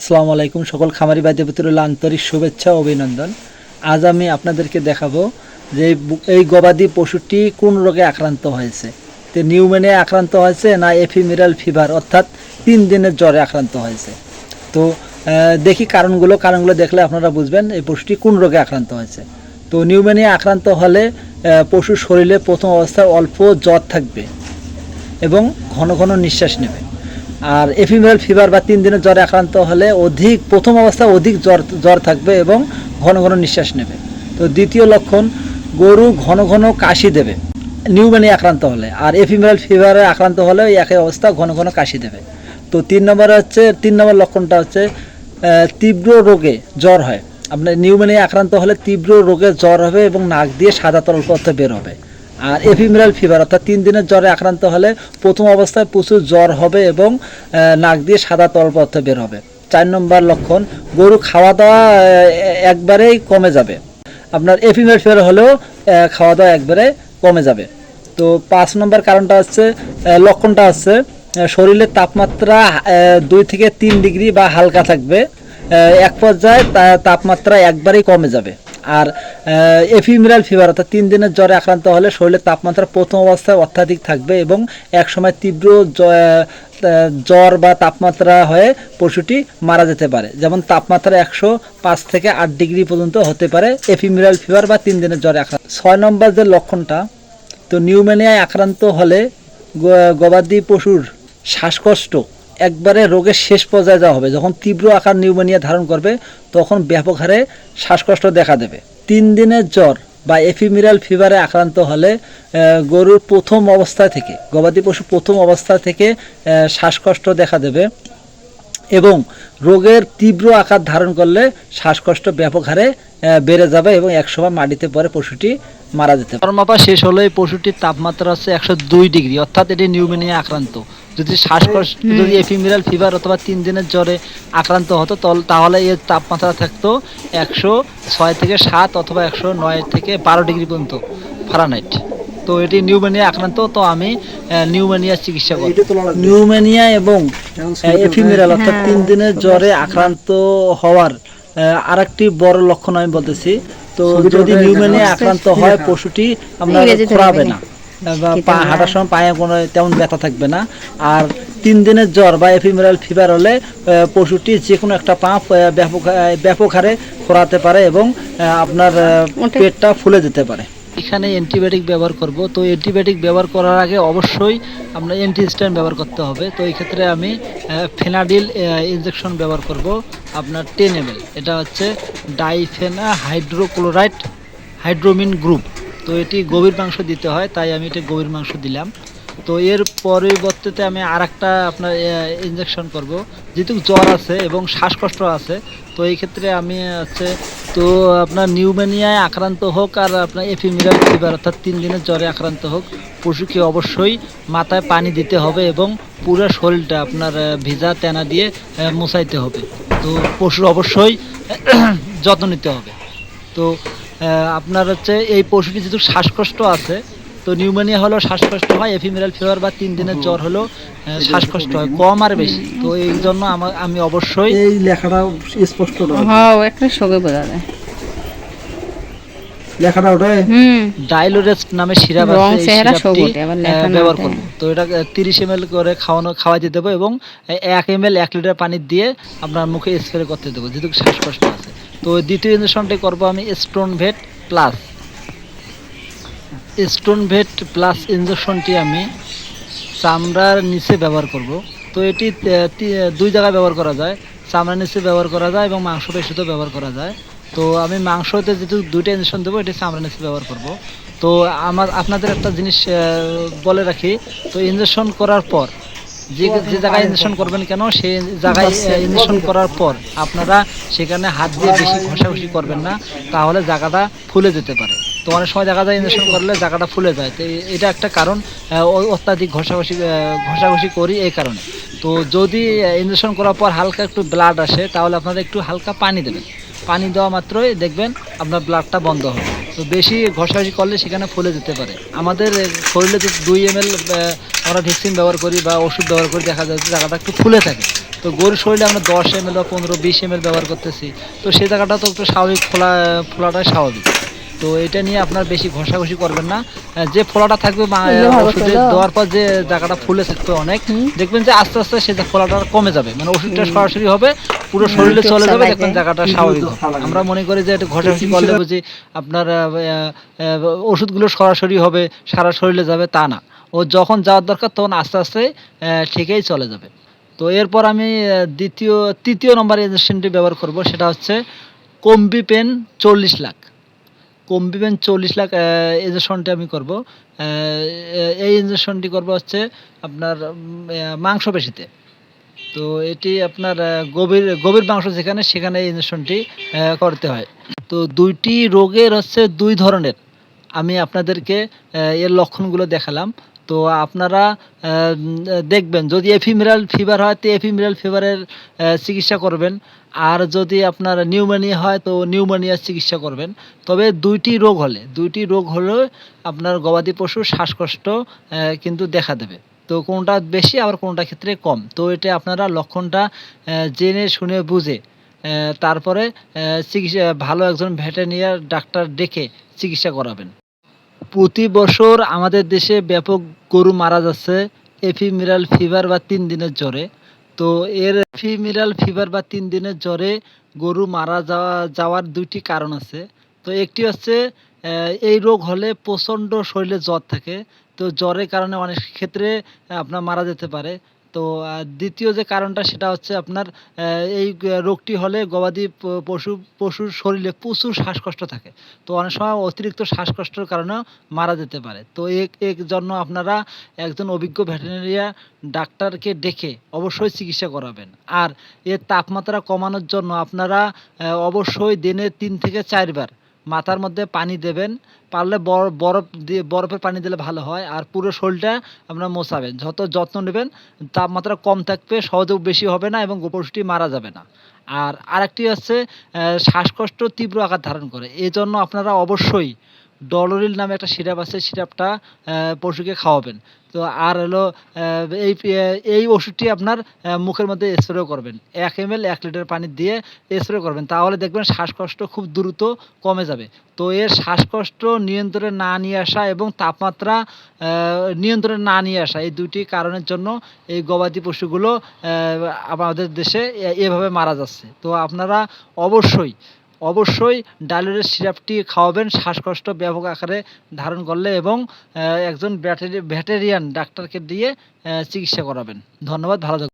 আসসালামু আলাইকুম। সকল খামারি ভিতরে হলো আন্তরিক শুভেচ্ছা ও অভিনন্দন। আজ আমি আপনাদেরকে দেখাবো যে এই গবাদি পশুটি কোন রোগে আক্রান্ত হয়েছে। তো নিউমেনিয়া আক্রান্ত হয়েছে না এফিমিরাল ফিভার, অর্থাৎ তিন দিনের জ্বরে আক্রান্ত হয়েছে। তো দেখি কারণগুলো। কারণগুলো দেখলে আপনারা বুঝবেন এই পশুটি কোন রোগে আক্রান্ত হয়েছে। তো নিউমেনিয়া আক্রান্ত হলে পশুর শরীরে প্রথম অবস্থায় অল্প জ্বর থাকবে এবং ঘন ঘন নিঃশ্বাস নেবে। আর এফিমেরাল ফিভার বা তিন দিনের জ্বরে আক্রান্ত হলে অধিক, প্রথম অবস্থায় অধিক জ্বর জ্বর থাকবে এবং ঘন ঘন নিঃশ্বাস নেবে। তো দ্বিতীয় লক্ষণ, গরু ঘন ঘন কাশি দেবে নিউমেনিয়া আক্রান্ত হলে। আর এফিমেরাল ফিভারে আক্রান্ত হলে ওই একই অবস্থা, ঘন ঘন কাশি দেবে। তো তিন নম্বরে হচ্ছে, তিন নম্বর লক্ষণটা হচ্ছে তীব্র রোগে জ্বর হয়। আপনার নিউমোনিয়া আক্রান্ত হলে তীব্র রোগে জ্বর হবে এবং নাক দিয়ে সাদা তরল পদার্থ বের হবে। আর এফিমিরাল ফিভার অর্থাৎ তিন দিনের জ্বরে আক্রান্ত হলে প্রথম অবস্থায় প্রচুর জ্বর হবে এবং নাক দিয়ে সাদা তরল পদার্থ বের হবে। চার নম্বর লক্ষণ, গরু খাওয়া দাওয়া একবারেই কমে যাবে। আপনার এফিমিরাল ফিভার হলেও খাওয়া দাওয়া একবারে কমে যাবে। তো পাঁচ নম্বর কারণটা হচ্ছে লক্ষণটা হচ্ছে শরীরের তাপমাত্রা দুই থেকে তিন ডিগ্রি বা হালকা থাকবে। এক পর্যায়ে তাপমাত্রা একবারেই কমে যাবে। আর এফিমিরাল ফিভার অর্থাৎ তিন দিনের জ্বরে আক্রান্ত হলে শরীরের তাপমাত্রা প্রথম অবস্থায় অত্যাধিক থাকবে এবং একসময় তীব্র জ- জ্বর বা তাপমাত্রা হয়ে পশুটি মারা যেতে পারে। যেমন তাপমাত্রা একশো পাঁচ থেকে আট ডিগ্রি পর্যন্ত হতে পারে এফিমিরাল ফিভার বা তিন দিনের জ্বরে আক্রান্ত। ছয় নম্বর যে লক্ষণটা, তো নিউমেনিয়ায় আক্রান্ত হলে গবাদি পশুর শ্বাসকষ্ট একবারে রোগের শেষ পর্যায়ে যাওয়া হবে। যখন তীব্র আকার নিউমোনিয়া ধারণ করবে, তখন ব্যাপক হারে শ্বাসকষ্ট দেখা দেবে। তিন দিনের জ্বর বা এফিমিরাল ফিভারে আক্রান্ত হলে গরুর প্রথম অবস্থা থেকে, গবাদি পশু প্রথম অবস্থা থেকে শ্বাসকষ্ট দেখা দেবে এবং রোগের তীব্র আকার ধারণ করলে শ্বাসকষ্ট ব্যাপক হারে বেড়ে যাবে এবং একসময় মাটিতে পরে পশুটি মারা যেতে পারে। মাপা শেষ হলে এই পশুটির তাপমাত্রা হচ্ছে একশো দুই ডিগ্রি অর্থাৎ এটি নিউমোনিয়া আক্রান্ত। যদি শ্বাসকষ্ট যদি এফিমিরাল ফিভার অথবা তিন দিনের জ্বরে আক্রান্ত হতো তাহলে এর তাপমাত্রা থাকতো একশো ছয় থেকে সাত অথবা একশো নয় থেকে বারো ডিগ্রি পর্যন্ত ফারানাইট তো এটি নিউমোনিয়া আক্রান্ত তো আমি নিউমোনিয়ার চিকিৎসা করি। নিউমোনিয়া এবং এফিমিরাল অর্থাৎ তিন দিনের জ্বরে আক্রান্ত হওয়ার আর একটি বড় লক্ষণ আমি বলতেছি। তো যদি নিউমোনিয়া আক্রান্ত হয় পশুটি আপনার ইংরেজিতে খোরাবে না। পা হাঁটার সময় পায়ে কোনো তেমন ব্যথা থাকবে না। আর তিন দিনের জ্বর বা এফিমেরাল ফিভার হলে পশুটি যে কোনো একটা পা ব্যাপক ব্যাপক হারে খোরাতে পারে এবং আপনার পেটটা ফুলে যেতে পারে। এখানে অ্যান্টিবায়োটিক ব্যবহার করব। তো অ্যান্টিবায়োটিক ব্যবহার করার আগে অবশ্যই আমরা অ্যান্টিস্ট্যান্ট ব্যবহার করতে হবে। তো এই ক্ষেত্রে আমি ফেনাডিল ইনজেকশন ব্যবহার করব আপনার টেন এম এটা হচ্ছে ডাইফেনা হাইড্রোক্লোরাইড হাইড্রোমিন গ্রুপ তো এটি গভীর মাংস দিতে হয়, তাই আমি এটা গভীর মাংস দিলাম। তো এর পরিবর্তে আমি আর একটা আপনার ইনজেকশন করব। যেহেতু জ্বর আছে এবং শ্বাসকষ্ট আছে, তো এই ক্ষেত্রে আমি হচ্ছে, তো আপনার নিউমোনিয়ায় আক্রান্ত হোক আর আপনার এফিমিরাল ফিভার, অর্থাৎ তিন দিনের জ্বরে আক্রান্ত হোক পশুকে অবশ্যই মাথায় পানি দিতে হবে এবং পুরো শরীরটা আপনার ভিজা তেনা দিয়ে মোছাইতে হবে। তো পশুর অবশ্যই যত্ন নিতে হবে। তো আপনার হচ্ছে এই পশুটি যেহেতু শ্বাসকষ্ট আছে তো নিউমোনিয়া হলেও শ্বাসকষ্ট হয় এফিমিরাল ফিভার বা তিন দিনের জ্বর আহ, শ্বাসকষ্ট হয় কম আর বেশি। তো এই জন্য আমার আমি অবশ্যই এই লেখাটা স্পষ্ট হ্যাঁ একটা সঙ্গে বোঝা যায়। লেখাটা ওটাই হুম। ডাইলোরেস্ট নামে সিরাপ আছে ব্যবহার। করব তো এটা তিরিশ এম করে খাওয়ানো খাওয়াইতে দেবো এবং এক এম এল এক লিটার পানি দিয়ে আপনার মুখে স্প্রে করতে দেবো যেহেতু শ্বাসকষ্ট আছে। তো দ্বিতীয় ইঞ্জেকশনটি করব আমি stone vet plus stone vet plus ইঞ্জেকশনটি আমি চামড়ার নিচে ব্যবহার করব। তো এটি দুই জায়গায় ব্যবহার করা যায়। চামড়ার নিচে ব্যবহার করা যায় এবং মাংস পেশিতেও ব্যবহার করা যায়। তো আমি মাংসতে যেহেতু দুইটা ইঞ্জেকশন দেবো, এটি চামড়ার নিচে ব্যবহার করব। তো আমার, আপনাদের একটা জিনিস বলে রাখি, তো ইঞ্জেকশন করার পর, যে যে জায়গায় ইঞ্জেকশন করবেন কেন, সেই জায়গায় ইঞ্জেকশন করার পর আপনারা সেখানে হাত দিয়ে বেশি ঘষাঘষি করবেন না, তাহলে জায়গাটা ফুলে যেতে পারে। তো অনেক সময় দেখা যায় ইঞ্জেকশন করলে জায়গাটা ফুলে যায়। তো এটা একটা কারণ অত্যাধিক ঘষাঘষি ঘষাঘষি করি এই কারণে। তো যদি ইঞ্জেকশন করার পর হালকা একটু ব্লাড আসে তাহলে আপনারা একটু হালকা পানি দেবেন। পানি দেওয়া মাত্রই দেখবেন আপনার ব্লাডটা বন্ধ হবে। তো বেশি ঘষাঘষি করলে সেখানে ফুলে যেতে পারে। আমাদের শরীরে যদি দুই এম এল আমরা ভ্যাকসিন ব্যবহার করি বা ওষুধ ব্যবহার করি দেখা যায় যে জায়গাটা একটু ফুলে থাকে। তো গরুর শরীরে আমরা দশ এম এল বা পনেরো বিশ এম এল ব্যবহার করতেছি। তো সেই জায়গাটা তো একটু স্বাভাবিক ফোলা ফোলাটাই স্বাভাবিক। তো এটা নিয়ে আপনার বেশি ঘষাঘষি করবেন না। যে ফোলাটা থাকবে ওষুধে দেওয়ার পর যে জায়গাটা ফুলে থাকবে অনেক দেখবেন যে আস্তে আস্তে সে ফোলাটা কমে যাবে। মানে ওষুধটা সরাসরি হবে পুরো শরীরে চলে যাবে দেখবেন জায়গাটা স্বাভাবিক। আমরা মনে করি যে একটু ঘষাঘষি করলে বুঝি আপনার ওষুধগুলো সরাসরি হবে সারা শরীরে যাবে তা না। ও যখন যাওয়ার দরকার তখন আস্তে আস্তে ঠিকই চলে যাবে। তো এরপর আমি দ্বিতীয় তৃতীয় নম্বর ইঞ্জেকশনটি ব্যবহার করব সেটা হচ্ছে কম্বি পেন চল্লিশ লাখ। কম্বি দিবেন, চল্লিশ লাখ ইঞ্জেকশনটি আমি করব। এই ইঞ্জেকশনটি করব হচ্ছে আপনার মাংসপেশিতে। তো এটি আপনার গভীর গভীর মাংস যেখানে, সেখানে এই ইঞ্জেকশনটি করতে হয়। তো দুইটি রোগের হচ্ছে দুই ধরনের। আমি আপনাদেরকে এর লক্ষণগুলো দেখালাম। তো আপনারা দেখবেন, যদি এফিমিরাল ফিভার হয়, তো এফিমিরাল ফিভারের চিকিৎসা করবেন। আর যদি আপনার নিউমোনিয়া হয়, তো নিউমোনিয়ার চিকিৎসা করবেন। তবে দুইটি রোগ হলে, দুইটি রোগ হলে আপনার গবাদি পশুর শ্বাসকষ্ট কিন্তু দেখা দেবে। তো কোনটা বেশি, আবার কোনটা ক্ষেত্রে কম। তো এটা আপনারা লক্ষণটা জেনে শুনে বুঝে তারপরে চিকিৎসা, ভালো একজন ভেটেরিনারি ডাক্তার ডেকে চিকিৎসা করাবেন। প্রতি বছর আমাদের দেশে ব্যাপক গরু মারা যাচ্ছে, এফিমিরাল ফিভার বা তিন দিনের জ্বরে। তো এর এফিমিরাল ফিভার বা তিন দিনের জ্বরে গরু মারা যাওয়া, যাওয়ার দুইটি কারণ আছে। তো একটি হচ্ছে এই রোগ হলে প্রচণ্ড শরীরে জ্বর থাকে। তো জ্বরের কারণে অনেক ক্ষেত্রে আপনার মারা যেতে পারে। তো দ্বিতীয় যে কারণটা সেটা হচ্ছে আপনার এই রোগটি হলে গবাদি পশু, পশুর শরীরে প্রচুর শ্বাসকষ্ট থাকে। তো অনেক সময় অতিরিক্ত শ্বাসকষ্টের কারণেও মারা যেতে পারে। তো এর জন্য আপনারা একজন অভিজ্ঞ ভেটেরিনারিয়া ডাক্তারকে ডেকে অবশ্যই চিকিৎসা করাবেন। আর এর তাপমাত্রা কমানোর জন্য আপনারা অবশ্যই দিনে তিন থেকে চারবার মাথার মধ্যে পানি দেবেন। পারলে বরফ দিয়ে, বরফের পানি দিলে ভালো হয়। আর পুরো শরীরটা আপনার মোছাবেন। যত যত্ন নেবেন, তাপমাত্রা কম থাকবে সহযোগ বেশি হবে না এবং পশুটি মারা যাবে না। আর আরেকটি হচ্ছে শ্বাসকষ্ট তীব্র আকার ধারণ করে। এজন্য জন্য আপনারা অবশ্যই ডলোরিল নামে একটা সিরাপ আছে, সিরাপটা পশুকে খাওয়াবেন। তো আর হলো এই এই ওষুধটি আপনার মুখের মধ্যে স্প্রে করবেন। এক এম এল এক লিটার পানি দিয়ে স্প্রে করবেন। তাহলে দেখবেন শ্বাসকষ্ট খুব দ্রুত কমে যাবে। তো এর শ্বাসকষ্ট নিয়ন্ত্রণে না নিয়ে আসা এবং তাপমাত্রা নিয়ন্ত্রণে না নিয়ে আসা, এই দুটি কারণের জন্য এই গবাদি পশুগুলো আমাদের দেশে এভাবে মারা যাচ্ছে। তো আপনারা অবশ্যই অবশ্যই ডায়লরের সিরাপটি খাওয়াবেন, শ্বাসকষ্ট ব্যাপক আকারে ধারণ করলে এবং একজন ভেটেরিয়ান ডাক্তারকে দিয়ে চিকিৎসা করাবেন। ধন্যবাদ, ভালো থাকবেন